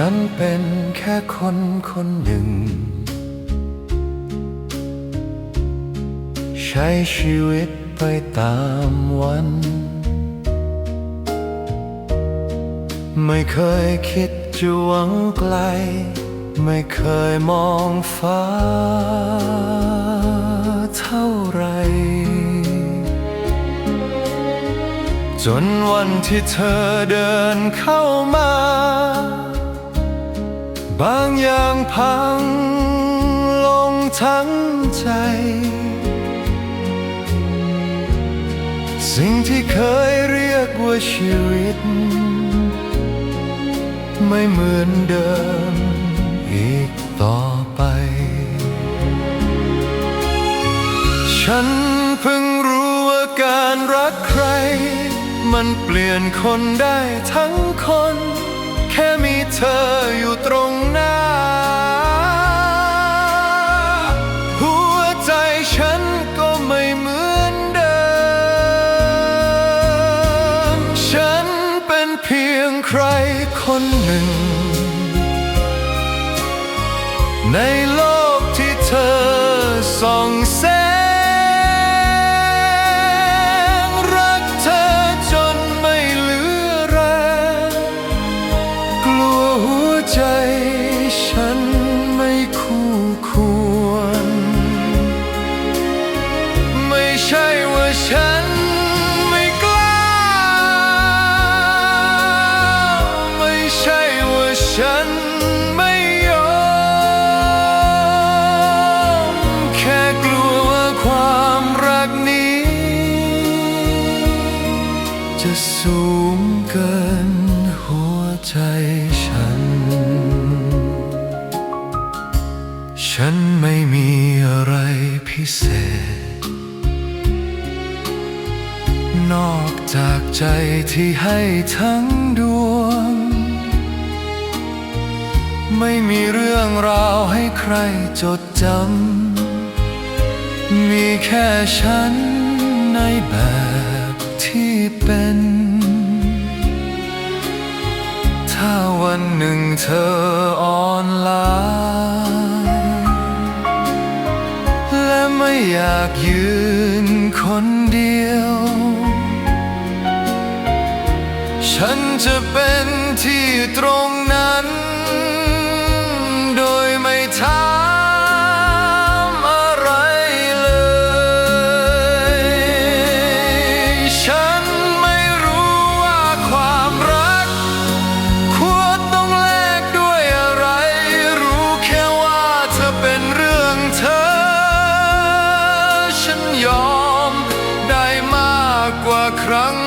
ฉันเป็นแค่คนคนหนึ่ง ใช้ชีวิตไปตามวัน ไม่เคยคิดจะหวังไกล ไม่เคยมองฟ้าเท่าไร จนวันที่เธอเดินเข้ามา บางอย่างพังลงทั้งใจ สิ่งที่เคยเรียกว่าชีวิต ไม่เหมือนเดิมอีกต่อไป ฉันเพิ่งรู้ว่าการรักใคร มันเปลี่ยนคนได้ทั้งคน แค่มีเธอ คนหนึ่ง ในโลกที่เธอส่องแส จะสูงเกินหัวใจฉัน ฉันไม่มีอะไรพิเศษ นอกจากใจที่ให้ทั้งดวง ไม่มีเรื่องราวให้ใครจดจำ มีแค่ฉันในแบบที่ เป็น ถ้าวันหนึ่งเธออ่อนล้า และไม่อยากยืนคนเดียว ฉันจะเป็นที่ตรง ครั้งไหน ฉันเป็นเพียงใครคนหนึ่ง